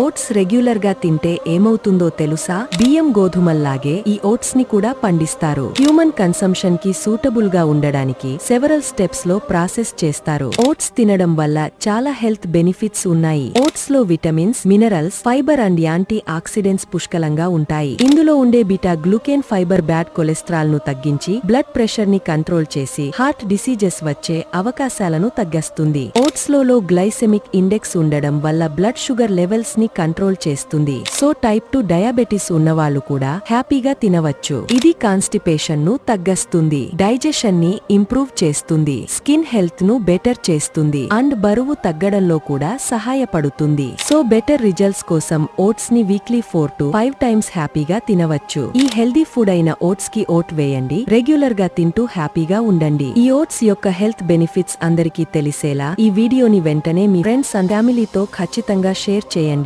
Oats రెగ్యులర్గా తింటే ఏమవుతుందో తెలుసా? బియ్యం గోధుమల్లాగే ఈ ఓట్స్ని కూడా పండిస్తారు. హ్యూమన్ కన్సంప్షన్కి సూటబుల్గా ఉండడానికి సెవరల్ స్టెప్స్లో ప్రాసెస్ చేస్తారు. ఓట్స్ తినడం వల్ల చాలా హెల్త్ బెనిఫిట్స్ ఉన్నాయి. ఓట్స్లో vitamins minerals fibre and antioxidants పుష్కలంగా ఉంటాయి. ఇందులో ఉండే బీటా గ్లూకెన్ ఫైబర్ బ్యాడ్ కొలెస్ట్రాల్ను తగ్గించి బ్లడ్ ప్రెషర్ని కంట్రోల్ చేసి హార్ట్ డిసీజెస్ వచ్చే అవకాశాలను తగ్గిస్తుంది. ఓట్స్ లో గ్లైసెమిక్ ఇండెక్స్ ఉండడం వల్ల బ్లడ్ షుగర్ లెవెల్స్ని కంట్రోల్ చేస్తుంది. సో టైప్ టు డయాబెటిస్ ఉన్నవాళ్ళు కూడా హ్యాపీగా తినవచ్చు. ఇది కాన్స్టిపేషన్ను తగ్గస్తుంది. డైజెషన్ని ఇంప్రూవ్ చేస్తుంది. స్కిన్ హెల్త్ను బెటర్ చేస్తుంది. అండ్ బరువు తగ్గడంలో కూడా సహాయపడుతుంది. సో బెటర్ రిజల్ట్స్ కోసం ఓట్స్ని weekly four to five times హ్యాపీగా తినవచ్చు. ఈ హెల్దీ ఫుడ్ అయిన ఓట్స్కి ఓట్ వేయండి. రెగ్యులర్గా తింటూ హ్యాపీగా ఉండండి. ఈ ఓట్స్ యొక్క హెల్త్ బెనిఫిట్స్ అందరికీ తెలిసేలా ఈ వీడియోని వెంటనే మీ ఫ్రెండ్స్ అండ్ ఫ్యామిలీతో ఖచ్చితంగా షేర్ చేయండి.